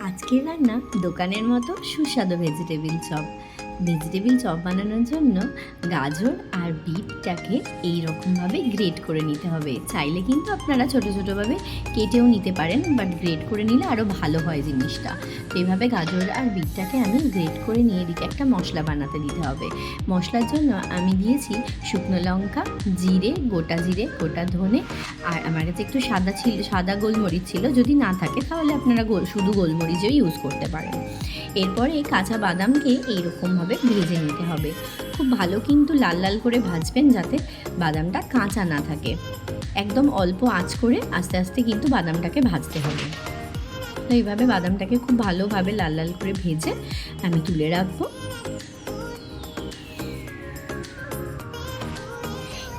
আজকের রান্না দোকানের মতো সুস্বাদু ভেজিটেবিল চপ ভেজিটেবিল চপ বানানোর জন্য গাজর আর বিটটাকে এই রকমভাবে গ্রেট করে নিতে হবে। চাইলে কিন্তু আপনারা ছোটো ছোটোভাবে কেটেও নিতে পারেন বাট গ্রেট করে নিলে আরও ভালো হয় জিনিসটা। তো এইভাবে গাজর আর বিটটাকে আমি গ্রেট করে নিয়ে দিকে একটা মশলা বানাতে দিতে হবে। মশলার জন্য আমি দিয়েছি শুকনো লঙ্কা, জিরে, গোটা জিরে, গোটা ধনে, আর আমার কাছে একটু সাদা ছিল, সাদা গোলমরিচ ছিল। যদি না থাকে তাহলে আপনারা গোল, শুধু গোলমরিচও ইউজ করতে পারেন। এরপরে কাঁচা বাদামকে এইরকমভাবে ভেজে নিতে হবে। খুব ভালো কিন্তু লাল লাল করে ভাজবেন যাতে বাদামটা কাঁচা না থাকে। একদম অল্প আঁচ করে আস্তে আস্তে কিন্তু বাদামটাকে ভাজতে হবে। তো এইভাবে বাদামটাকে খুব ভালোভাবে লাল লাল করে ভেজে আমি তুলে রাখব।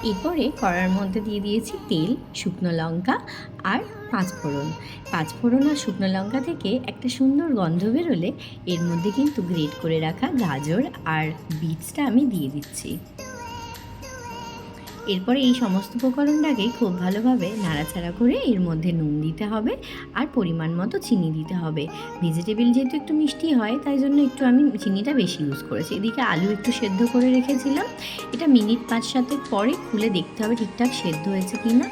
এরপরে কড়ার মধ্যে দিয়ে দিয়েছি তেল, শুকনো লঙ্কা আর পাঁচ ফোড়ন। পাঁচ ফোড়ন আর শুকনো লঙ্কা থেকে একটা সুন্দর গন্ধ বেরোলে এর মধ্যে কিন্তু গ্রেট করে রাখা গাজর আর বিটসটা আমি দিয়ে দিচ্ছি। এরপরে এই সমস্ত উপকরণটাকে খুব ভালোভাবে নাড়াচাড়া করে এর মধ্যে নুন দিতে হবে আর পরিমাণ মতো চিনি দিতে হবে। ভেজিটেবিল যেহেতু একটু মিষ্টি হয়, তাই জন্য একটু আমি চিনিটা বেশি ইউজ করেছি। এদিকে আলু একটু সেদ্ধ করে রেখেছিলাম। এটা মিনিট পাঁচ সাতের পরে খুলে দেখতে হবে ঠিকঠাক সেদ্ধ হয়েছে কি না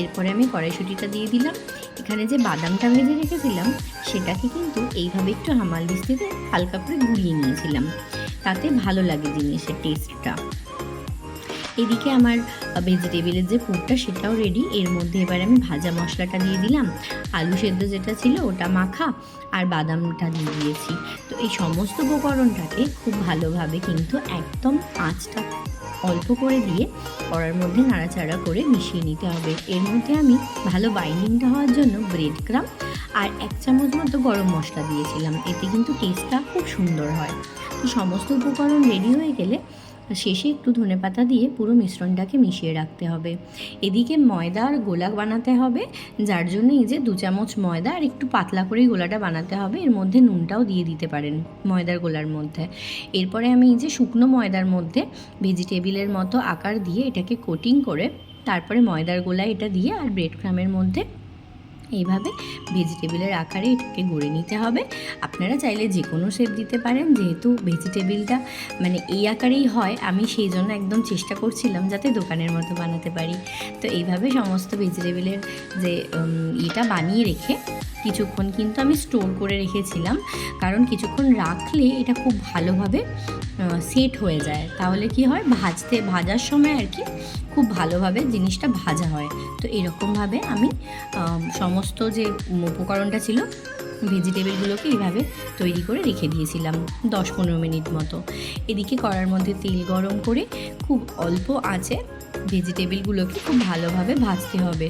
এরপরে আমি কড়াইশুটিটা দিয়ে দিলাম। এখানে যে বাদামটা ভেজে রেখেছিলাম, সেটাকে কিন্তু এইভাবে একটু হামাল দিস্তিতে হালকা করে গুলিয়ে নিয়েছিলাম। তাতে ভালো লাগে জিনিসের টেস্টটা এদিকে আমার ভেজিটেবিলের যে পুরটা সেটাও রেডি এর মধ্যে এবার আমি ভাজা মশলাটা দিয়ে দিলাম। আলু সেদ্ধ যেটা ছিল ওটা মাখা আর বাদামটা দিয়ে দিয়েছি। তো এই সমস্ত উপকরণটাকে খুব ভালোভাবে কিন্তু একদম আঁচটা অল্প করে দিয়ে কড়ার মধ্যে নাড়াচাড়া করে মিশিয়ে নিতে হবে। এর মধ্যে আমি ভালো বাইন্ডিংটা হওয়ার জন্য ব্রেড ক্রাম আর এক চামচ মতো গরম মশলা দিয়েছিলাম। এতে কিন্তু টেস্টটা খুব সুন্দর হয়। তো সমস্ত উপকরণ রেডি হয়ে গেলে শেষে একটু ধনেপাতা দিয়ে পুরো মিশ্রণটাকে মিশিয়ে রাখতে হবে। এদিকে ময়দা আর গোলা বানাতে হবে, যার জন্য এই যে দু চামচ ময়দা আর একটু পাতলা করেই গোলাটা বানাতে হবে। এর মধ্যে নুনটাও দিয়ে দিতে পারেন ময়দার গোলার মধ্যে। এরপরে আমি এই যে শুকনো ময়দার মধ্যে ভেজিটেবিলের মতো আকার দিয়ে এটাকে কোটিং করে, তারপরে ময়দার গোলা এটা দিয়ে আর ব্রেড ক্রামের মধ্যে এইভাবে ভেজিটেবিলের আকারে এটাকে গড়ে নিতে হবে। আপনারা চাইলে যে কোনো শেপ দিতে পারেন, যেহেতু ভেজিটেবিলটা মানে এই আকারেই হয়, আমি সেই জন্য একদম চেষ্টা করছিলাম যাতে দোকানের মতো বানাতে পারি। তো এইভাবে সমস্ত ভেজিটেবিলের যে ইটা বানিয়ে রেখে কিছুক্ষণ কিন্তু আমি স্টোর করে রেখেছিলাম। কারণ কিছুক্ষণ রাখলে এটা খুব ভালোভাবে সেট হয়ে যায়। তাহলে কি হয়? ভাজতে, ভাজার সময় আর কি খুব ভালোভাবে জিনিসটা ভাজা হয়। তো এরকমভাবে আমি সমস্ত যে উপকরণটা ছিল, ভেজিটেবিলগুলোকে এইভাবে তৈরি করে রেখে দিয়েছিলাম দশ পনেরো মিনিট মতো। এদিকে কড়ার মধ্যে তেল গরম করে খুব অল্প আঁচে ভেজিটেবিলগুলোকে খুব ভালোভাবে ভাজতে হবে।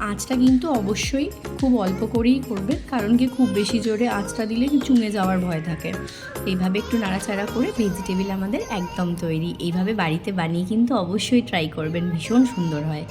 আঁচটা কিন্তু অবশ্যই খুব অল্প করেই করবে কারণ কি খুব বেশি জোরে আঁচটা দিলে চুঙে যাওয়ার ভয় থাকে। এইভাবে একটু নাড়াচাড়া করে ভেজিটেবিল আমাদের একদম তৈরি। এইভাবে বাড়িতে বানিয়ে কিন্তু অবশ্যই ট্রাই করবেন, ভীষণ সুন্দর হয়।